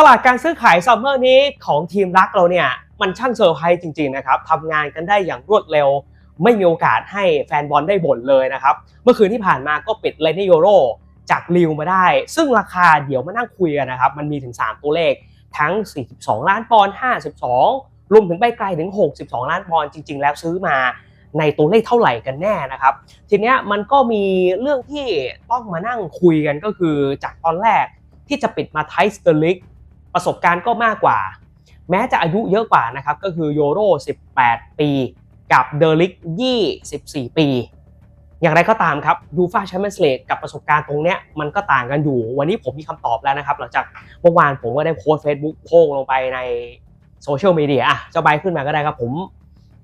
ตลาดการซื้อขายซัมเมอร์นี้ของทีมรักเราเนี่ยมันช่างเซอร์ไพรส์จริงๆนะครับทำงานกันได้อย่างรวดเร็ว ไม่มีโอกาสให้แฟนบอลได้บ่นเลยนะครับ เมื่อคืนที่ผ่านมาก็ปิดเลนโยโรจากลิวมาได้ ซึ่งราคาเดี๋ยวมานั่งคุยกันนะครับ มันมีถึง 3 ตัวเลขทั้ง 42 ล้านปอนด์52 รวมถึงไปไกลถึง 62 ล้านปอนด์จริง ๆ แล้วซื้อมาในตัวเลขเท่าไหร่กันแน่นะครับ ทีเนี้ยมันก็มีเรื่องที่ต้องมานั่งคุยกันก็คือจากตอนแรกที่จะปิดมาไทสเตอร์ลิก ประสบการณ์ก็มากกว่า แม้จะอายุเยอะกว่านะครับก็คือโยโร 18 ปี กับเดลิก 24 ปี อย่างไรก็ตามครับยูฟาแชมเปี้ยนส์ลีกกับประสบการณ์ตรงเนี้ยมันก็ต่างกันอยู่ วันนี้ผมมีคำตอบแล้วนะครับ หลังจากเมื่อวานผมก็ได้โพสต์ Facebook โพงลงไปในโซเชียลมีเดียอะจะใบขึ้นมาก็ได้ครับผม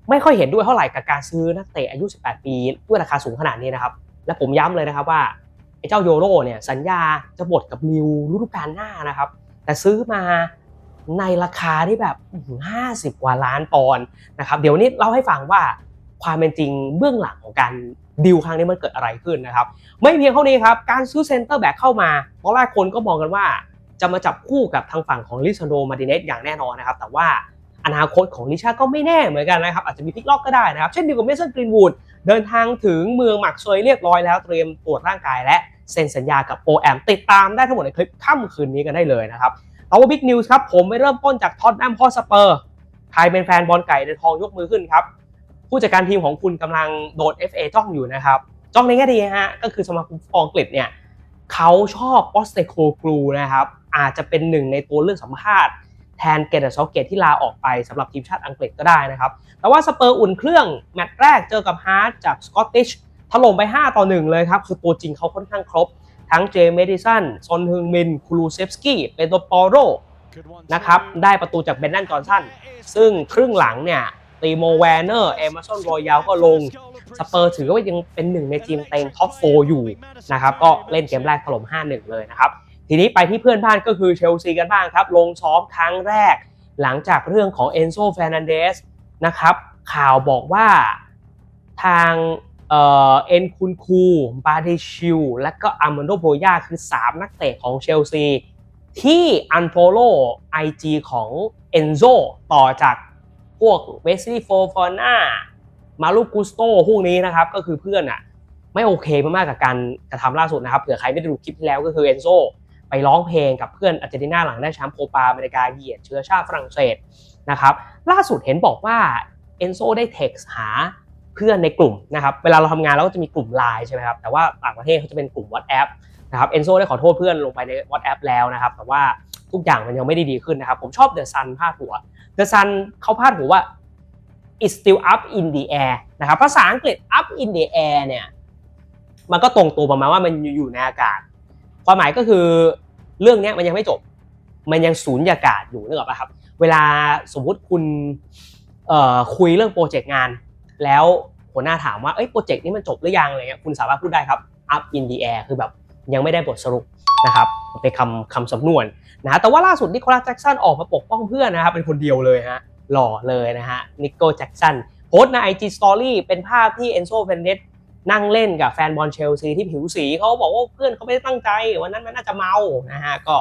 ไม่ค่อยเห็นด้วยเท่าไหร่กับการซื้อนักเตะอายุ 18 ปี ด้วยราคาสูงขนาดนี้นะครับ และผมย้ำเลยนะครับว่าไอ้เจ้าโยโรเนี่ยสัญญาจะหมดกับลิวฤดูกาลหน้านะครับ แต่ซื้อมาในราคาที่แบบอื้อหือ50 กว่าล้านปอนด์นะครับ เดี๋ยวนี้เล่าให้ฟังว่าความเป็นจริงเบื้องหลังของการดิวครั้งนี้มันเกิดอะไรขึ้นนะครับ ไม่เพียงเท่านี้ครับ การซื้อเซ็นเตอร์แบ็กเข้ามาตอนแรกคนก็มองกันว่า จะมาจับคู่กับทางฝั่งของลิซานโดมาร์ติเนสอย่างแน่นอนนะครับ แต่ว่าอนาคตของลิชาก็ไม่แน่เหมือนกันนะครับ อาจจะมีพลิกล็อกก็ได้นะครับ เช่นเดียวกับเมสันกรีนวูดเดินทางถึงเมืองหมักซวยเรียบร้อยแล้วเตรียมตรวจร่างกายและ เซ็นสัญญากับโอแอมติดตามได้ทั้งหมดในคลิปค่ำคืนนี้กันได้เลยนะครับแต่ว่าบิ๊กนิวส์ครับผมไม่เริ่มต้นจากท็อตแนมฮอสเปอร์ใครเป็นแฟนบอลไก่ในทองยกมือขึ้นครับผู้จัดการทีมของคุณกำลังโดน FA จ้องอยู่นะครับจ้องในแง่ดีฮะก็คือสมาคมฟุตบอลอังกฤษเนี่ยเขาชอบออสเตโคกลูนะครับอาจจะเป็นหนึ่งในตัวเลือกสัมภาษณ์แทนเกตเซาเกตที่ลาออกไปสำหรับทีมชาติอังกฤษก็ได้นะครับ แต่ว่าสเปอร์อุ่นเครื่อง แมตช์แรกเจอกับฮาร์ดจากสกอตติช ถล่มไป 5 ต่อ 1 เลยครับ คือตัวจริงเขาค่อนข้างครบ ทั้งเจมส์เมดิสันซอนฮึงมินคูลูเซฟสกี้เปโตรปอโรนะครับ ได้ประตูจากเบนนันจอห์นสันซึ่งครึ่งหลังเนี่ยตีโมแวนเนอร์เอม s ซอนรอยัลก็ลง สเปอร์ถือว่ายังเป็นหนึ่งในทีมเต็งท็อปโฟอยู่นะครับ ก็เล่นเกมแรกถล่ม 5-1 เลยนะครับ ทีนี้ไปที่เพื่อนบ้านก็คือเชลซีกันบ้างครับ ลงซ้อมครั้งแรก หลังจากเรื่องของเอนโซเฟนันเดสนะครับ ข่าวบอกว่าทาง เอ็นคุนคูบาเดชิลและก็อาร์มานโดโบยาคือ 3 นักเตะของเชลซีที่อันโฟโล่ไอจีของเอนโซต่อจากพวกเวสลีย์โฟฟอน่ามาลูกุสโตพวกนี้นะครับ ก็คือเพื่อนอะไม่โอเคมากๆกับการกระทำล่าสุดนะครับเผื่อใครไม่ได้ดูคลิปที่แล้วก็คือเอนโซไปร้องเพลงกับเพื่อนอาร์เจนตินาหลังได้แชมป์โคปาอเมริกาเหยียดเชื้อชาติฝรั่งเศสนะครับล่าสุดเห็นบอกว่าเอนโซได้เท็กซ์หา เพื่อนในกลุ่มนะครับเวลาเราทำงานเราก็จะมีกลุ่มไลน์ใช่ไหมครับแต่ว่าต่างประเทศเขาจะเป็นกลุ่ม WhatsApp นะครับเอนโซได้ขอโทษเพื่อนลงไปใน WhatsApp แล้วนะครับแต่ว่าทุกอย่างมันยังไม่ได้ดีขึ้นนะครับผมชอบเดอะซันพาดหัวเดอะซันเขาพาดหัวว่า it's still up in the air นะครับภาษาอังกฤษ up in the air เนี่ยมันก็ตรงตัวประมาณว่ามันอยู่ในอากาศ ความหมายก็คือเรื่องนี้มันยังไม่จบ มันยังสูญญากาศอยู่นึกออกปะครับ เวลาสมมุติคุณคุยเรื่องโปรเจกต์งาน แล้วหัวหน้าถามว่าเอ้ยโปรเจกต์นี้มันจบหรือยังอะไรเงี้ยคุณสามารถพูดได้ครับ up in the air คือแบบยังไม่ได้บทสรุปนะครับเป็นคำคำสำนวนนะฮะแต่ว่าล่าสุดนิโคลัสแจ็กสันออกมาปกป้องเพื่อนนะครับเป็นคนเดียวเลยฮะหล่อเลยนะฮะนิโคลแจ็กสันโพสต์ใน IG Story เป็นภาพที่เอนโซเฟนเดสนั่งเล่นกับแฟนบอลเชลซีที่ผิวสีเขาบอกว่าเพื่อนเขาไม่ได้ตั้งใจ วันนั้นมันน่าจะเมานะฮะก็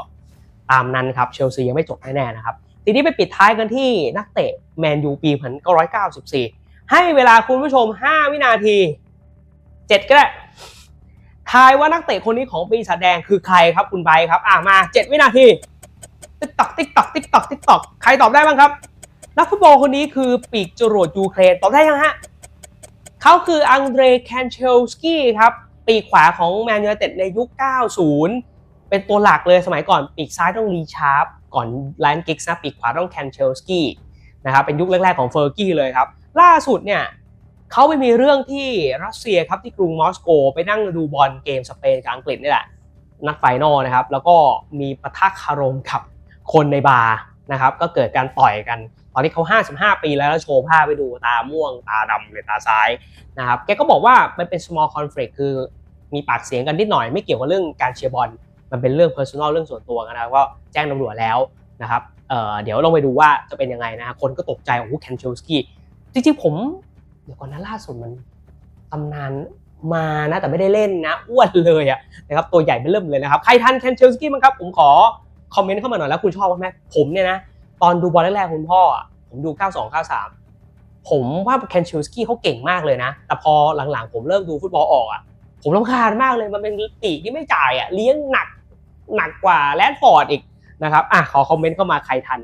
ตามนั้นครับเชลซียังไม่จบแน่ๆนะครับทีนี้ไปปิดท้ายกันที่นักเตะแมนยูปี 1994 ให้เวลาคุณผู้ชม 5 วินาที 7 ก็ได้ ทายว่านักเตะคนนี้ของปีศาจแดงคือใครครับคุณไบครับ อ่ามา 7 วินาที ติ๊กตอกติ๊กตอกติ๊กตอกติ๊กตอกใครตอบได้บ้างครับ นักฟุตบอลคนนี้คือปีกจรวดยูเครนตอบได้ยังฮะเขาคืออังเดรแคนเชลสกี้ครับ ปีกขวาของแมนยูไนเต็ดในยุค 90 เป็นตัวหลักเลยสมัยก่อนปีกซ้ายต้องรีชาร์ปก่อนไลน์กิกส์นะปีกขวาต้องแคนเชลสกี้นะครับเป็นยุคแรกๆของเฟอร์กี้เลยครับ ล่าสุดเนี่ยเขาไปมีเรื่องที่รัสเซียครับที่กรุงมอสโก ไปนั่งดูบอลเกมสเปนกับอังกฤษนี่แหละ นัดไฟนอลนะครับ แล้วก็มีปะทะคารมกับคนในบาร์นะครับ ก็เกิดการต่อยกัน ตอนนี้เขา 55 ปีแล้วแล้วโชว์ภาพไปดูตาม่วง ตาดำหรือตาซ้ายนะครับ แกก็บอกว่ามันเป็น small conflict คือมีปากเสียงกันนิดหน่อยไม่เกี่ยวกับเรื่องการเชียร์บอล มันเป็นเรื่อง personal เรื่องส่วนตัวกันนะครับก็แจ้งตำรวจแล้วนะครับเเดี๋ยวลองไปดูว่าจะเป็นยังไงนะฮะคนก็ตกใจโอ้โหแคนเชลสกี้ จริงๆผม เดี๋ยวก่อนนะล่าสุดมันตำนานมานะแต่ไม่ได้เล่นนะอ้วนเลยอะนะครับตัวใหญ่เป็นเริ่มเลยนะครับใครทันแคนเชลสกี้มั้งครับผมขอคอมเมนต์เข้ามาหน่อยแล้วคุณชอบไหมผมเนี่ยนะตอนดูบอลแรกๆคุณพ่อผมดู 92 93 ผมว่าเคนชิลสกี้เขาเก่งมากเลยนะ แต่พอหลังๆ ผมเริ่มดูฟุตบอลออกอะผมรำคาญมากเลยมันเป็นปีกที่ไม่จ่ายอะเลี้ยงหนักหนักกว่าแรดฟอร์ดอีกนะครับอะขอคอมเมนต์เข้ามาใครทัน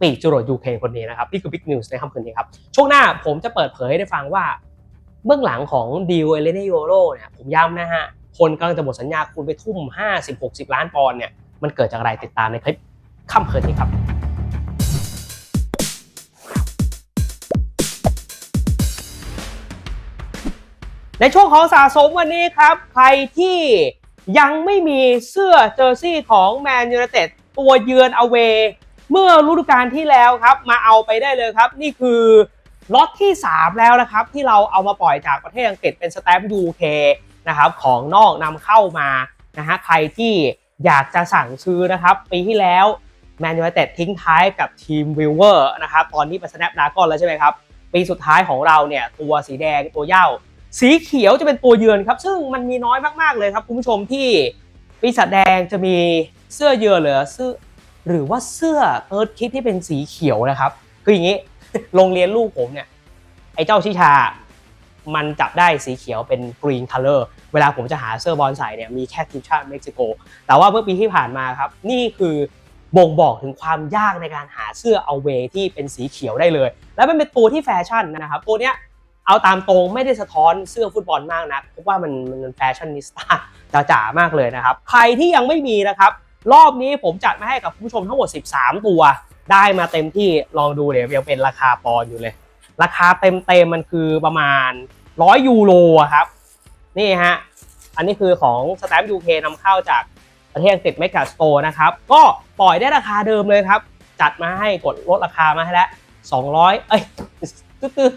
ปีกจรวดยูเครนคนนี้นะครับ นี่คือบิ๊กนิวส์ในค่ำคืนนี้ครับ ช่วงหน้าผมจะเปิดเผยให้ได้ฟังว่า เบื้องหลังของดีลเอเลเนโยโรเนี่ย ผมย้ำนะฮะ คนกำลังจะหมดสัญญาคุณไปทุ่ม 50-60 ล้านปอนด์เนี่ย มันเกิดจากอะไรติดตามในคลิปค่ำคืนนี้ครับในช่วงของสะสมวันนี้ครับ ใครที่ยังไม่มีเสื้อเจอร์ซี่ของแมนยูไนเต็ดตัวเยือนอเว เมื่อฤดูกาลที่แล้วครับมาเอาไปได้เลยครับ นี่คือล็อตที่ 3 แล้วนะครับ ที่เราเอามาปล่อยจากประเทศอังกฤษเป็นสแตมป์ UK นะครับของนอกนำเข้ามานะฮะใครที่อยากจะสั่งซื้อนะครับ ปีที่แล้วแมนยูไนเต็ดทิ้งท้ายกับทีมวิลเวอร์นะครับตอนนี้เป็นสแนปดากอนแล้วใช่ไหมครับ ปีสุดท้ายของเราเนี่ยตัวสีแดงตัวเหย้าสีเขียวจะเป็นตัวเยือนครับ ซึ่งมันมีน้อยมากๆเลยครับ คุณผู้ชมที่ปีศาจแดงจะมีเสื้อเยือนเหรือเสื้อ หรือว่าเสื้อเอิร์ธคิดที่เป็นสีเขียวนะครับคืออย่างนี้โรงเรียนลูกผมเนี่ยไอ้เจ้าชิชา มันจับได้สีเขียวเป็น green color เวลาผมจะหาเสื้อบอลใส่เนี่ยมีแค่ทีมชาติเม็กซิโก แต่ว่าเมื่อปีที่ผ่านมาครับ นี่คือบ่งบอกถึงความยากในการหาเสื้อเอาเวที่เป็นสีเขียวได้เลย แล้วมันเป็นตัวที่แฟชั่นนะครับ ตัวเนี้ยเอาตามตรงไม่ได้สะท้อนเสื้อฟุตบอลมากนะเพราะว่ามันมันแฟชั่นนิสต้าจ๋ามากเลยนะครับ ใครที่ยังไม่มีนะครับ รอบนี้ผมจัดมาให้กับคุณผู้ชมทั้งหมด 13 ตัว ได้มาเต็มที่ลองดูเดี๋ยวยังเป็นราคาปอนอยู่เลย ราคาเต็มเต็มๆมันคือประมาณ 100 ยูโรครับ นี่ฮะ อันนี้คือของสแตมป์ยูเคนำเข้าจากประเทศอังกฤษเมกาสโตนะครับ ก็ปล่อยได้ราคาเดิมเลยครับ จัดมาให้กดลดราคามาให้แล้ว 200 เอ้ยตื้อ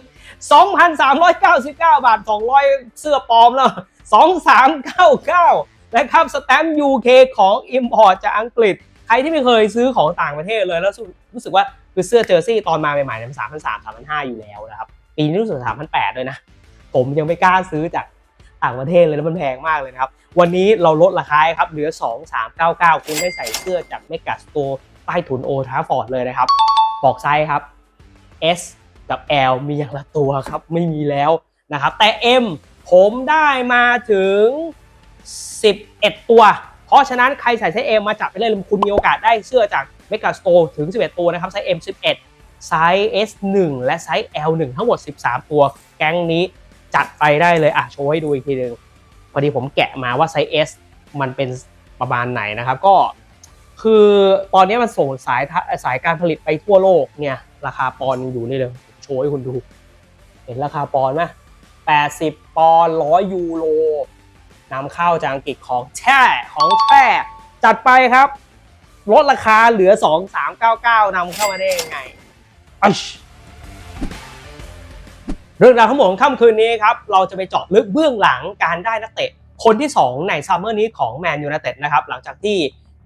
2,399 บาท 200 เสื้อปลอมแล้ว 2399 นะครับสแตมป์ UK ของ Import จากอังกฤษ ใครที่ไม่เคยซื้อของต่างประเทศเลย แล้วรู้สึกว่าคือเสื้อเจอร์ซี่ตอนมาใหม่ๆเนี่ยมัน3,300 3,500อยู่แล้วนะครับ ปีนี้รู้สึก3,800ด้วยนะ ผมยังไม่กล้าซื้อจากต่างประเทศเลยแล้วมันแพงมากเลยนะครับ วันนี้เราลดราคาครับเหลือ 2399 คุณได้ใส่เสื้อจากเมกาสโตร์ใต้ถุนโอทาฟอร์ดเลยนะครับ บอกไซส์ครับ S กับ L มีอย่างละตัวครับ ไม่มีแล้วนะครับ แต่ M ผมได้มาถึง 11 ตัว เพราะฉะนั้นใครใส่ไซส์ M มาจับไปเลยคุณมีโอกาสได้เสื้อจากเมกาสโตร์ถึง 11 ตัวนะครับไซส์ M 11ไซส์ S 1และไซส์ L 1ทั้งหมด 13 ตัว แก๊งนี้จัดไปได้เลยอะโชว์ให้ดูอีกทีหนึ่งพอดีผมแกะมาว่าไซส์ S มันเป็นประมาณไหนนะครับ ก็คือตอนนี้มันส่งสายสายการผลิตไปทั่วโลกเนี่ย ราคาปอนอยู่นี่เลยโชว์ให้คุณดู เห็นราคาปอนไหม80ปอนด์100ยูโร นำเข้าจากอังกฤษของแช่ของแช่จัดไปครับ ลดราคาเหลือ 2399นำเข้ามาได้ยังไงอิชเรื่องราวทั้งหมดของค่ำคืนนี้ครับ เราจะไปเจาะลึกเบื้องหลังการได้นักเตะ คนที่ 2 ในซัมเมอร์นี้ของแมนยูไนเต็ดนะครับ หลังจากที่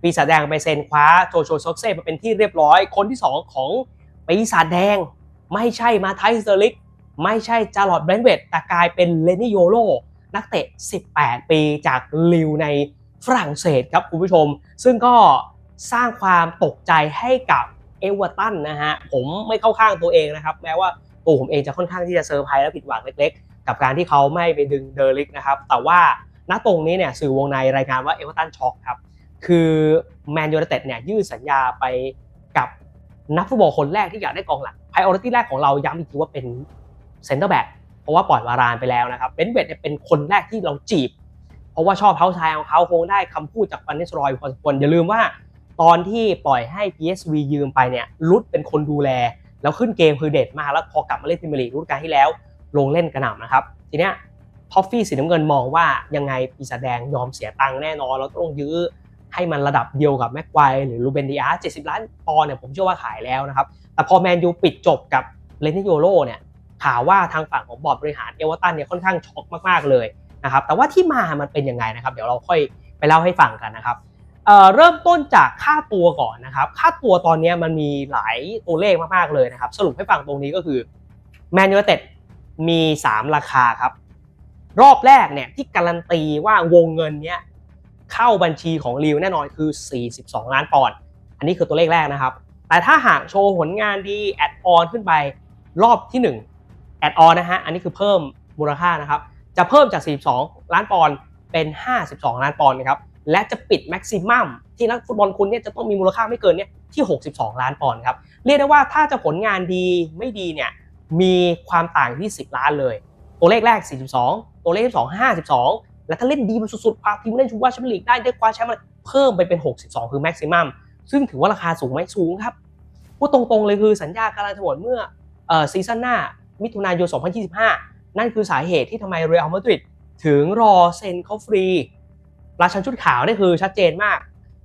ปีศาจแดงไปเซ็นคว้าโจโฉซอกเซ่มาเป็นที่เรียบร้อย คนที่ 2 ของปีศาจแดง ไม่ใช่มาไทสเตอร์ลิก ไม่ใช่จารอดแบรนเวตแต่กลายเป็นเลนิโยโร นักเตะ 18 ปีจากลิวในฝรั่งเศสครับคุณผู้ชม ซึ่งก็สร้างความตกใจให้กับเอเวอร์ตันนะฮะ ผมไม่เข้าข้างตัวเองนะครับ แม้ว่าตัวผมเองจะค่อนข้างที่จะเซอร์ไพรส์และผิดหวังเล็กๆ กับการที่เขาไม่ไปดึงเดอริกนะครับ แต่ว่าณตรงนี้เนี่ยสื่อวงในรายงานว่าเอเวอร์ตันช็อกครับ คือแมนยูไนเต็ดเนี่ยยืดสัญญาไปกับนักฟุตบอลคนแรกที่อยากได้กองหลังไพรออริตี้แรกของเราย้ำอีกทีว่าเป็นเซนเตอร์แบ็ก ราะว่าปล่อยวารานไปแล้วนะครับเบนเวดเนี่ยเป็นคนแรกที่เราจีบ เพราะว่าชอบเท้าชายของเขาคงได้คำพูดจากฟันเนสรอยพอสมควรอย่าลืมว่า ตอนที่ปล่อยให้ PSV ยืมไปเนี่ยรุดเป็นคนดูแล แล้วขึ้นเกมคือเด็ดมากแล้วพอกลับมาเล่นพรีเมียร์ลีกรุ่นการที่แล้ว ลงเล่นกระหน่ำนะครับทีเนี้ยทอฟฟี่สีน้ำเงินมองว่ายังไงปีศาจแดงยอมเสียตังค์แน่นอนแล้วต้องยื้อให้มันระดับเดียวกับแม็กไกวหรือลูเบนดิอาร์70ล้านปอนด์เนี่ยผมเชื่อว่าขายแล้วนะครับ แต่พอแมนยูปิดจบกับเลนิโยโรเนี่ย ข่าวว่าทางฝั่งของบอร์ดบริหารเอเวอร์ตันเนี่ยค่อนข้างช็อกมากๆเลยนะครับแต่ว่าที่มามันเป็นยังไงนะครับ เดี๋ยวเราค่อยไปเล่าให้ฟังกันนะครับเเริ่มต้นจากค่าตัวก่อนนะครับค่าตัวตอนนี้มันมีหลายตัวเลขมากๆเลยนะครับสรุปให้ฟังตรงนี้ก็คือแมนยูเต็ดมี 3 ราคาครับ รอบแรกเนี่ยที่การันตีว่าวงเงินเนี้ยเข้าบัญชีของลิวแน่นอนคือ 42 ล้านปอนด์อันนี้คือตัวเลขแรกนะครับ แต่ถ้าหากโชว์ผลงานดีแอดออนขึ้นไปรอบที่ 1 แอดออนนะฮะ อันนี้คือเพิ่มมูลค่านะครับ จะเพิ่มจาก 42 ล้านปอนด์เป็น 52 ล้านปอนด์นะครับ และจะปิดแม็กซิมัมที่นักฟุตบอลคุณเนี่ยจะต้องมีมูลค่าไม่เกินเนี่ยที่ 62 ล้านปอนด์ครับ เรียกได้ว่าถ้าจะผลงานดีไม่ดีเนี่ยมีความต่างที่ 10 ล้านเลย ตัวเลขแรก 42 ตัวเลขที่2 52 และถ้าเล่นดีมันสุดๆพาทีมเล่นชูว่าแชมเปี้ยนลีกได้ได้คว้าแชมป์เพิ่มไปเป็น 62 คือแม็กซิมัมซึ่งถือว่าราคาสูงไหมสูงครับพูดตรงๆเลยคือสัญญากำลังจะหมดเมื่อเอ่อซีซั่นหน้า มิถุนายน 2025 นั่นคือสาเหตุที่ทำไมเรอัลมาดริดถึงรอเซ็นเขาฟรี ราชันชุดขาวนี่คือชัดเจนมาก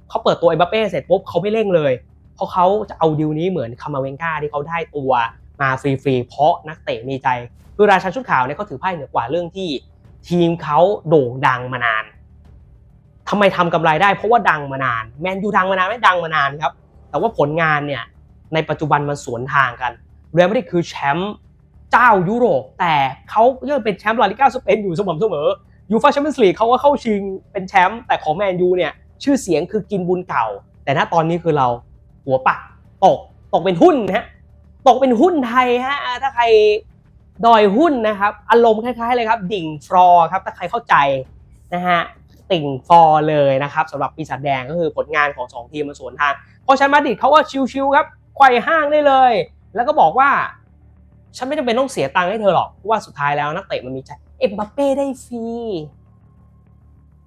เขาเปิดตัวเอ็มบัปเป้เสร็จปุ๊บเขาไม่เร่งเลย เพราะเขาจะเอาดิวนี้เหมือนคามาเวนกาที่เขาได้ตัวมาฟรีๆ เพราะนักเตะมีใจ คือราชันชุดขาวเนี่ยเขาถือไพ่เหนือกว่าเรื่องที่ทีมเขาโด่งดังมานานทำไมทำกำไรได้เพราะว่าดังมานานแมนยูดังมานานไม่ดังมานานครับ แต่ว่าผลงานเนี่ยในปัจจุบันมันสวนทางกันเรอัลมาดริดคือแชมป์ เจ้ายุโรป แต่เขายังเป็นแชมป์ลาลิก้าสเปนอยู่สม่ำเสมอยูฟ่าแชมเปี้ยนส์ลีกเขาก็เข้าชิงเป็นแชมป์แต่ของแมนยูเนี่ยชื่อเสียงคือกินบุญเก่า แต่ณตอนนี้คือเราหัวปักตกตกเป็นหุ้นนะฮะตกเป็นหุ้นไทยฮะถ้าใครดอยหุ้นนะครับอารมณ์คล้ายๆเลยครับ ดิ่งฟลอครับถ้าใครเข้าใจนะฮะติ่งฟอเลยนะครับสำหรับปีศาจแดงก็คือผลงานของสองทีมมันสวนทางเพราะฉะนันมาดริดเขาก็ชิวๆครับไขว่ห้างได้เลย แล้วก็บอกว่า ฉันไม่จำเป็นต้องเสียตังค์ให้เธอหรอกเพราะว่าสุดท้ายแล้วนักเตะมันมีใจเอ็มบัปเป้ได้ฟรี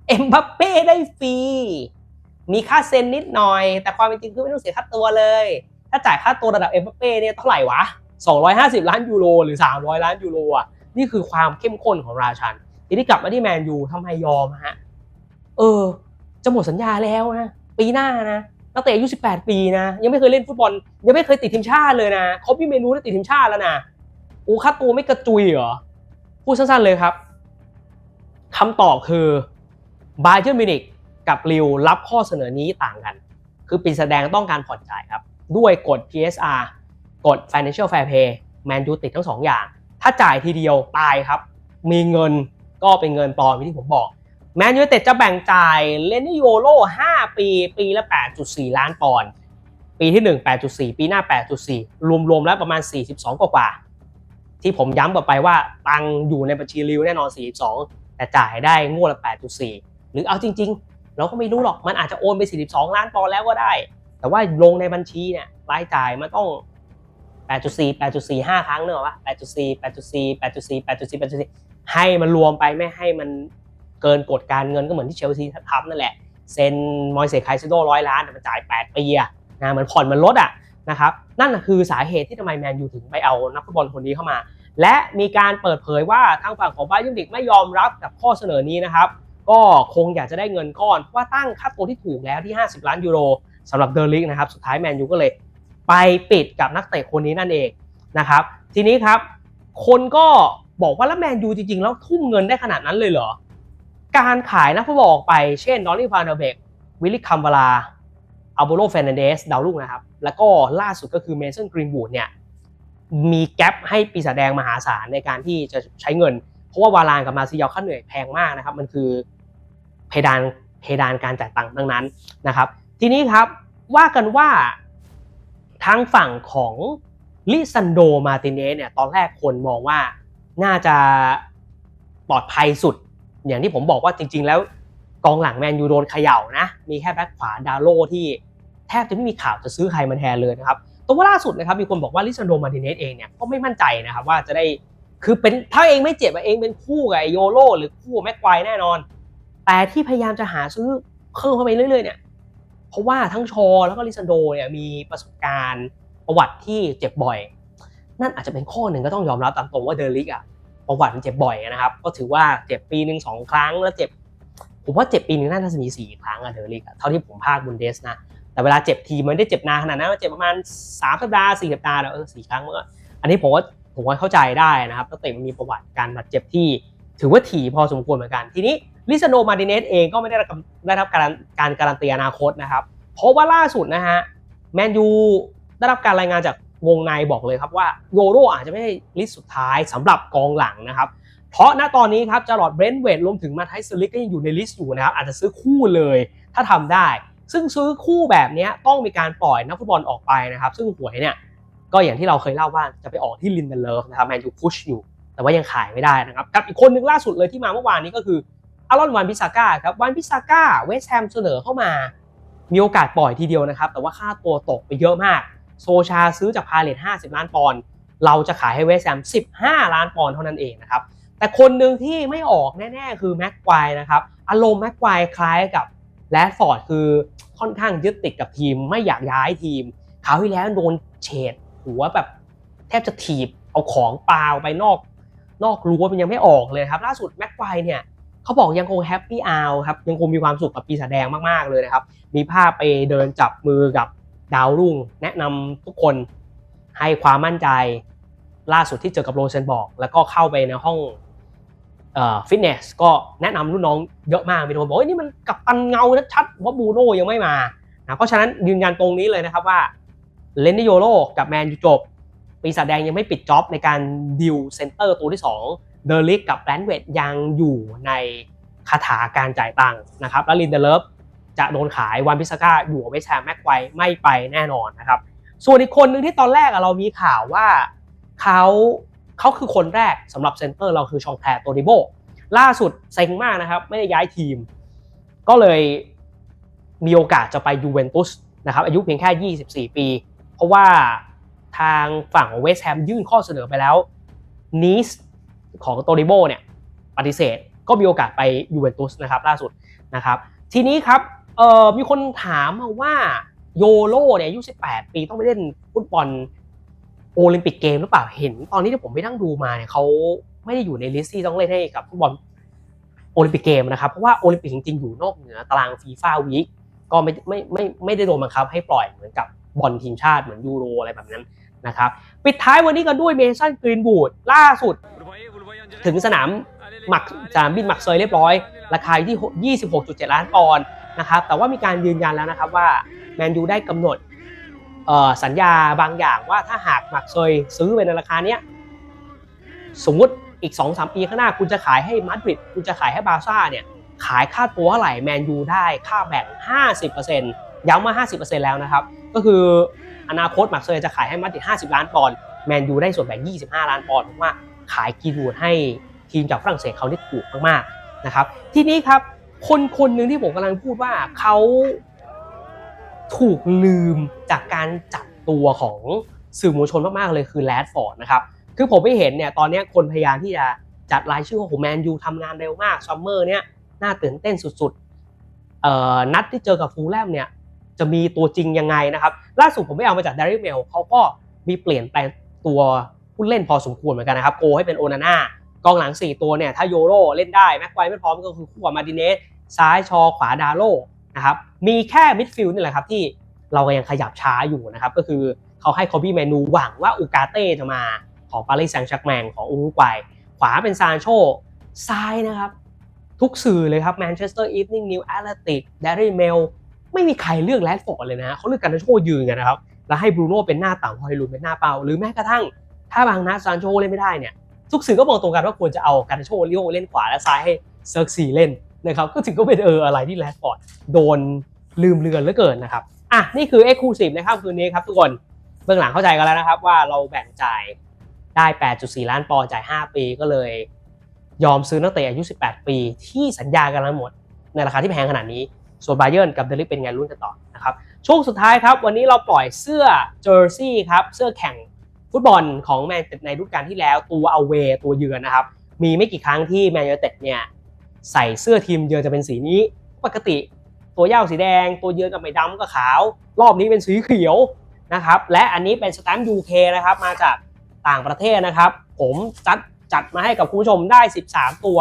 เอ็มบัปเป้ได้ฟรีมีค่าเซ็นนิดหน่อย แต่ความเป็นจริงคือไม่ต้องเสียค่าตัวเลย ถ้าจ่ายค่าตัวระดับเอ็มบัปเป้เนี่ยเท่าไหร่วะ 250 ล้านยูโรหรือ 300 ล้านยูโรอะนี่คือความเข้มข้นของราชัน ทีนี้กลับมาที่แมนยูทำไมยอมฮะเออจะหมดสัญญาแล้วนะปีหน้านะนักเตะอายุ 18 ปีนะ ยังไม่เคยเล่นฟุตบอล ยังไม่เคยติดทีมชาติเลยนะเขาพี่เมนูได้ติดทีมชาติแล้วนะ อ้ค่าตัวไม่กระจุยเหรอ พูดสั้นๆเลยครับคำตอบคือบาเ e อร์มินิกกับริวรับข้อเสนอนี้ต่างกัน คือปีแสดงต้องการผ่อนจ่ายครับ ด้วยกฎ PSR กฎ Financial Fair Play แมนยูติดทั้งสองอย่าง ถ้าจ่ายทีเดียวตายครับ มีเงินก็เป็นเงินปลอมที่ผมบอก แมนยูเต็ดจะแบ่งจ่ายเลนนิโยโล 5 ปี ปีละ 8.4 ล้านปอนด์ ปีที่ 1 8.4 ปีหน้า 8.4 รวมๆแล้วประมาณ 42 กว่า ที่ผมย้ำกลับไปว่าตังอยู่ในบัญชีริวแน่นอน 42 แต่จ่ายได้งวดละ 8.4 หรือเอาจริง ๆ เราก็ไม่รู้หรอกมันอาจจะโอนไป 42 ล้านปอนแล้วก็ได้ แต่ว่าลงในบัญชีเนี่ยรายจ่ายมันต้อง 8.4 8.4 5 ครั้งเนอะวะ8.4 8.4 8.4 8.4 8.4 ให้มันรวมไปไม่ให้มันเกินกฎการเงินก็เหมือนที่เชลซีทำนั่นแหละเซ็นมอยเซคายซิโดร้อยล้านแต่มันจ่าย 8 ปีอะนะเหมือนผ่อนมันลดอะ นะครับนั่นคือสาเหตุที่ทำไมแมนยูถึงไปเอานักฟุตบอลคนนี้เข้ามา และมีการเปิดเผยว่าทางฝั่งของบาเยิร์นดิกไม่ยอมรับกับข้อเสนอนี้นะครับก็คงอยากจะได้เงินก้อนเพราะว่าตั้งค่าตัวที่ถูกแล้วที่ 50 ล้านยูโรสำหรับเดอร์ลิกนะครับสุดท้ายแมนยูก็เลยไปปิดกับนักเตะคนนี้นั่นเองนะครับทีนี้ครับ คนก็บอกว่าแล้วแมนยูจริงๆ แล้วทุ่มเงินได้ขนาดนั้นเลยเหรอ การขายนักฟุตบอลออกไปเช่นดอลลี่ฟานเดเบกวิลลิคัมบาลา อัลโบโลเฟรนันเดสดาวรุ่งนะครับ แล้วก็ล่าสุดก็คือเมสันกรีนบูดเนี่ยมีแกลบให้ปีศาจแดงมหาศาลในการที่จะใช้เงิน เพราะว่าวาลานกับมาซิยาค่าเหนื่อยแพงมากนะครับ มันคือเพดานเพดานการจ่ายตังค์ทั้งนั้นนะครับ ทีนี้ครับว่ากันว่าทางฝั่งของลิซันโดมาติเนสเนี่ยตอนแรกคนมองว่าน่าจะปลอดภัยสุด อย่างที่ผมบอกว่าจริง ๆ แล้วกองหลังแมนยูโดนเขย่านะ มีแค่แบ็คขวาดาโลที่ แทบจะไม่มีข่าวจะซื้อใครมาแทนเลยนะครับตัวว่าล่าสุดนะครับมีคนบอกว่าลิซันโดมาติเนสเองเนี่ยก็ไม่มั่นใจนะครับว่าจะได้คือเป็นถ้าเองไม่เจ็บเองเป็นคู่กับไอโยโรหรือคู่แม็กควายแน่นอน แต่ที่พยายามจะหาซื้อเพิ่มเข้าไปเรื่อยๆเนี่ยเพราะว่าทั้งชอแล้วก็ลิซันโดเนี่ยมีประสบการณ์ประวัติที่เจ็บบ่อย นั่นอาจจะเป็นข้อหนึ่งก็ต้องยอมรับตามตรงว่าเดลิกอะประวัติมันเจ็บบ่อยนะครับ ก็ถือว่าเจ็บปีหนึ่งสองครั้งแล้วเจ็บผมว่าเจ็บปีหนึ่งน่าจะมีสี่ครั้งอะเดลิกอะเท่าที่ผมภาคบุนเดสนะ แต่เวลาเจ็บทีมันไม่ได้เจ็บนานขนาดนั้นมันเจ็บประมาณ3สัปดาห์4สัปดาห์แล้วเออสี่ครั้งเมันก็อันนี้ผมว่าผมว่าเข้าใจได้นะครับตั้งแต่มันมีประวัติการบาดเจ็บที่ ถือว่าถี่พอสมควรเหมือนกัน ทีนี้ลิซโนมาติเนสเองก็ไม่ได้รับได้รับการการการันตีอนาคตนะครับ เพราะว่าล่าสุดนะฮะแมนยูได้รับการรายงานจากวงในบอกเลยครับว่าโยโรอาจจะไม่ใช่ลิสต์สุดท้ายสำหรับกองหลังนะครับ เพราะณตอนนี้ครับจารอดเบรนท์เวดรวมถึงมาไทสลิกก็ยังอยู่ในลิสต์อยู่นะครับอาจจะซื้อคู่เลยถ้าทำได้ ซึ่งซื้อคู่แบบนี้ต้องมีการปล่อยนักฟุตบอลออกไปนะครับ ซึ่งหวยเนี่ยก็อย่างที่เราเคยเล่าว่าจะไปออกที่ลินเดนเลิฟนะครับแมนยูพุชอยู่ แต่ว่ายังขายไม่ได้นะครับกับอีกคนหนึ่งล่าสุดเลยที่มาเมื่อวานนี้ก็คืออารอนวันพิซาก้าครับวันพิซาก้าเวสแฮมเสนอเข้ามา มีโอกาสปล่อยทีเดียวนะครับ แต่ว่าค่าตัวตกไปเยอะมาก โซชาซื้อจากพาเลต50 ล้านปอนด์เราจะขายให้เวสแฮม15 ล้านปอนด์เท่านั้นเองนะครับแต่คนหนึ่งที่ไม่ออกแน่ ๆ คือแม็กควายนะครับอารมณ์แม็กควายคล้ายกับ แรดฟอร์ดคือค่อนข้างยึดติดกับทีมไม่อยากย้ายทีมคราวที่แล้วโดนเฉดหัวแบบแทบจะถีบเอาของเปล่าไปนอก นอกรั้วมันยังไม่ออกเลยครับ ล่าสุดแม็กควเนี่ยเขาบอกยังคงแฮปปี้อาวครับยังคงมีความสุขกับปีศาจแดงมากๆเลยนะครับ มีภาพไปเดินจับมือกับดาวรุ่ง แนะนำทุกคนให้ความมั่นใจ ล่าสุดที่เจอกับโรเซนบอก แล้วก็เข้าไปในห้อง ฟิตเนสก็แนะนำรุ่นน้องเยอะมากมีคนบอกว่านี่มันกับตันเงาชัดว่าบูโน่ยังไม่มานะเพราะฉะนั้นยืนยันตรงนี้เลยนะครับว่าเลนดิโยโรกับแมนยูจบ ปีศาจแดงยังไม่ปิดจ็อบในการดิวเซนเตอร์ตัวที่ 2 เดอริกกับแรนเวดยังอยู่ในคาถาการจ่ายตังค์นะครับแล้วลินเดเลฟจะโดนขายวันพิซาก้าอยู่กับเวสแฮมแม็กไวไม่ไปแน่นอนนะครับ ส่วนอีกคนหนึ่งที่ตอนแรกอะเรามีข่าวว่าเขา เขาคือคนแรกสำหรับเซนเตอร์เราคือชองแพรโตดิโบล่าสุดเซ็งมากนะครับ ไม่ได้ย้ายทีม ก็เลยมีโอกาสจะไปยูเวนตุสนะครับอายุเพียงแค่ 24 ปี เพราะว่าทางฝั่งของเวสแฮมยื่นข้อเสนอไปแล้วนีสของโตดิโบเนี่ยปฏิเสธก็มีโอกาสไปยูเวนตุสนะครับล่าสุดนะครับทีนี้ครับมีคนถามมาว่าโยโรเนี่ยอายุ 18 ปีต้องไปเล่นฟุตบอล โอลิมปิกเกมหรือเปล่าเห็น ตอนนี้ที่ผมไปนั่งดูมาเนี่ยเขาไม่ได้อยู่ในลิสต์ที่ต้องเล่นให้กับฟุตบอลโอลิมปิกเกมนะครับเพราะว่าโอลิมปิกจริงๆอยู่นอกเหนือตารางฟีฟ่าวีคก็ไม่ไม่ไม่ไม่ได้โดนบังคับให้ปล่อยเหมือนกับบอลทีมชาติเหมือนยูโรอะไรแบบนั้นนะครับปิดท้ายวันนี้กันด้วยเมสันกรีนบูดล่าสุด ถึงสนามหมักสนามบินหมักเซยเรียบร้อย ราคาอยู่ที่ 26.7 ล้านปอนด์นะครับแต่ว่ามีการยืนยันแล้วนะครับว่าแมนยูได้กำหนด สัญญาบางอย่างว่าถ้าหากหมักเซยซื้อไปในราคาเนี้ยสมมติอีก2-3ปีข้างหน้าคุณจะขายให้มาดริดคุณจะขายให้บาร์ซ่าเนี่ยขายค่าตัวเท่าไหร่แมนยูได้ค่าแบ่ง 50%ย้ำว่า 50%แล้วนะครับ ก็คืออนาคตหมักเซยจะขายให้มาดริด50 ล้านปอนด์แมนยูได้ส่วนแบ่ง 25 ล้านปอนด์เพราะว่าขายกีรูดให้ทีมจากฝรั่งเศสเขาได้ถูกมากๆนะครับ ทีนี้ครับคนคนหนึ่งที่ผมกำลังพูดว่าเขา ถูกลืมจากการจัดตัวของสื่อมวลชนมาก ๆ เลยคือแรดฟอร์ดนะครับ คือผมไม่เห็นเนี่ยตอนนี้คนพยายามที่จะจัดรายชื่อของแมนยูทำงานเร็วมากซัมเมอร์เนี่ยน่าตื่นเต้นสุดๆเอ่อนัดที่เจอกับฟูลแลมเนี่ยจะมีตัวจริงยังไงนะครับ ล่าสุดผมไปเอามาจากดาริเมลเขาก็มีเปลี่ยนแปลงตัวผู้เล่นพอสมควรเหมือนกันนะครับโกให้เป็นโอนาน่ากองหลัง 4 ตัวเนี่ยถ้าโยโรเล่นได้แม็กไวไม่พร้อมก็คือคู่กับมาดิเนสซ้ายชอขวาดาโลนะครับ มีแค่มิดฟิลด์นี่แหละครับที่เราก็ยังขยับช้าอยู่นะครับ ก็คือเขาให้คอบี้เมนูหวังว่าอูกาเต้จะมาของปารีสแซงต์แชร์กแมงของอุรุกวัยขวาเป็นซานโชซ้ายนะครับ ทุกสื่อเลยครับแมนเชสเตอร์อีฟนิ่งนิวแอตเลติกเดรี่เมลไม่มีใครเลือกแรดฟอร์ดเลยนะเขาเลือกกันโชยืนกันนะครับ แล้วให้บรูโน่เป็นหน้าต่างฮอยลูนเป็นหน้าเป้าหรือแม้กระทั่ง ถ้าบางนัดซานโชเล่นไม่ได้เนี่ยทุกสื่อก็มองตรงกันว่าควรจะเอาการโชลิโอเล่นขวาและซ้ายให้เซิร์กซีเล่นนะครับก็ถึงก็เป็นเอออะไรที่แรดฟอร์ดโดน ลืมเลือนเหลือเกินนะครับอะนี่คือ Exclusive นะครับคืนนี้ครับทุกคนเบื้องหลังเข้าใจกันแล้วนะครับ ว่าเราแบ่งจ่ายได้ 8.4 ล้านปอนด์จ่าย 5 ปีก็เลย ยอมซื้อนักเตะอายุ 18 ปี ที่สัญญากันแล้วหมด ในราคาที่แพงขนาดนี้ ส่วนบาเยิร์นกับเดลิกเป็นไงรุ่นกันต่อนะครับช่วงสุดท้ายครับ วันนี้เราปล่อยเสื้อเจอร์ซี่ครับ เสื้อแข่งฟุตบอลของแมนยูในฤดูกาลที่แล้วตัวเอาเวตัวเยือนนะครับ มีไม่กี่ครั้งที่แมนยูเต็ดเนี่ยใส่เสื้อทีมเยือนจะเป็นสีนี้ ปกติ ตัวย่าสีแดง ตัวเยือนกับไม่ดำก็ขาว รอบนี้เป็นสีเขียวนะครับ และอันนี้เป็นสแตมป์ UK นะครับมาจากต่างประเทศนะครับ ผมจัดจัดมาให้กับคุณผู้ชมได้ 13 ตัว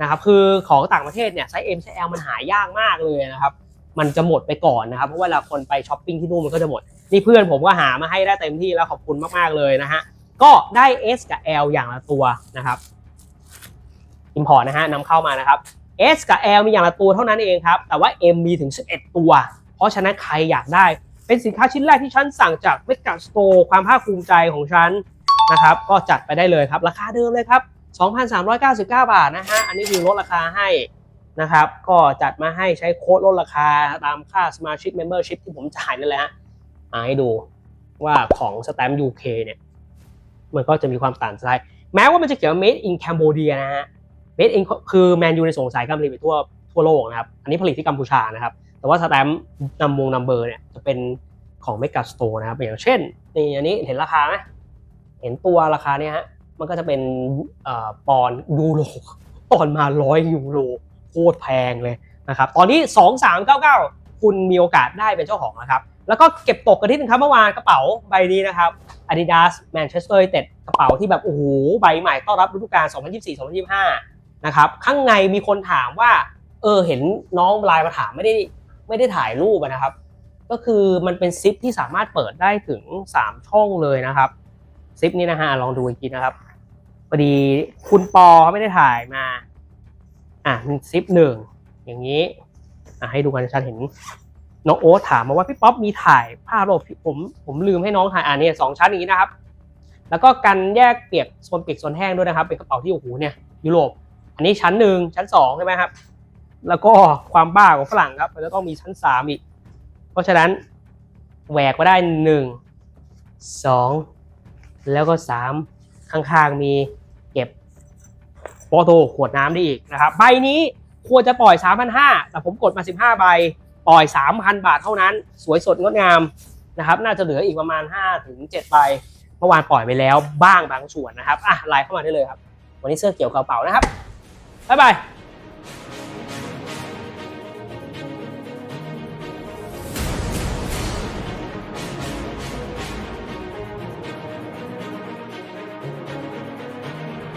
นะครับคือของต่างประเทศเนี่ยไซส์ M ไซส์ L มันหายากมากเลยนะครับ มันจะหมดไปก่อนนะครับ เพราะเวลาคนไปช้อปปิ้งที่นู่นมันก็จะหมด นี่เพื่อนผมก็หามาให้ได้เต็มที่แล้วขอบคุณมากๆเลยนะฮะ ก็ได้ S กับ L อย่างละตัวนะครับอิมพอร์ตนะฮะนำเข้ามานะครับ S กับ L มีอย่างละตัวเท่านั้นเองครับ แต่ว่า M มีถึง 11 ตัว เพราะฉะนั้นใครอยากได้ เป็นสินค้าชิ้นแรกที่ฉันสั่งจากเมกาสโตร์ความภาคภูมิใจของฉันนะครับ ก็จัดไปได้เลยครับ ราคาเดิมเลยครับ 2,399 บาทนะฮะ อันนี้คือลดราคาให้นะครับ ก็จัดมาให้ใช้โค้ดลดราคาตามค่าสมาชิก Membership ที่ผมจ่ายนั่นแหละฮะอ่าให้ดูว่าของสแตมป์ UK เนี่ย มันก็จะมีความต่างใจแม้ว่ามันจะเขียน made in Cambodia นะฮะ made in คือแมนยูในสงสัยการผลิตไปทั่วทั่วโลกนะครับ อันนี้ผลิตที่กัมพูชานะครับ แต่ว่าสแตมป์นำวงนัมเบอร์เนี่ยจะเป็นของเมกาสโตร์นะครับ อย่างเช่นนี่อันนี้เห็นราคาไหมเห็นตัวราคาเนี่ยฮะ มันก็จะเป็นอปอนด์ยูโรปอนมาร้อยยูโรโคตรแพงเลยนะครับ ตอนนี้ 2399 คุณมีโอกาสได้เป็นเจ้าของนะครับ แล้วก็เก็บตกกันที่นึงครับเมื่อวานกระเป๋าใบนี้นะครับ Adidas Manchester United กระเป๋าที่แบบโอ้โหใบใหม่ต้อนรับฤดูกาล2024-2025 นะครับ ข้างในมีคนถามว่า เออเห็นน้องไลน์มาถามไม่ได้ไม่ได้ถ่ายรูปนะครับ ก็คือมันเป็นซิปที่สามารถเปิดได้ถึง 3 ช่องเลยนะครับซิปนี้นะฮะลองดูอีกทีนะครับพอดีคุณปอเขาไม่ได้ถ่ายมาอะมีซิปหนึ่งอย่างนี้อะให้ดูกันชัดเห็นน้องโอ๊ตถามมาว่าพี่ป๊อปมีถ่ายภาพหรอผมผมลืมให้น้องถ่ายอ่านี่สองชั้นอย่างนี้นะครับ แล้วก็กันแยกเปียกโซนเปียกโซนแห้งด้วยนะครับ เป็นกระเป๋าที่โอ้โหเนี่ยยุโรป อันนี้ชั้นหนึ่งชั้นสองใช่ไหมครับ แล้วก็ความบ้าของฝรั่งครับมันจะต้องมีชั้นสามอีก เพราะฉะนั้นแหวกมาได้หนึ่งสองแล้วก็สามข้างๆมีเก็บโปโตขวดน้ำได้อีกนะครับ ใบนี้ควรจะปล่อย 3,500แต่ผมกดมา 15 ใบ ปล่อย 3,000 บาทเท่านั้น สวยสดงดงามนะครับ น่าจะเหลืออีกประมาณ5-7ใบ เมื่อวานปล่อยไปแล้วบ้างบางส่วนนะครับ อะไลน์เข้ามาได้เลยครับ วันนี้เสื้อเกี่ยวกระเป๋านะครับ 拜拜。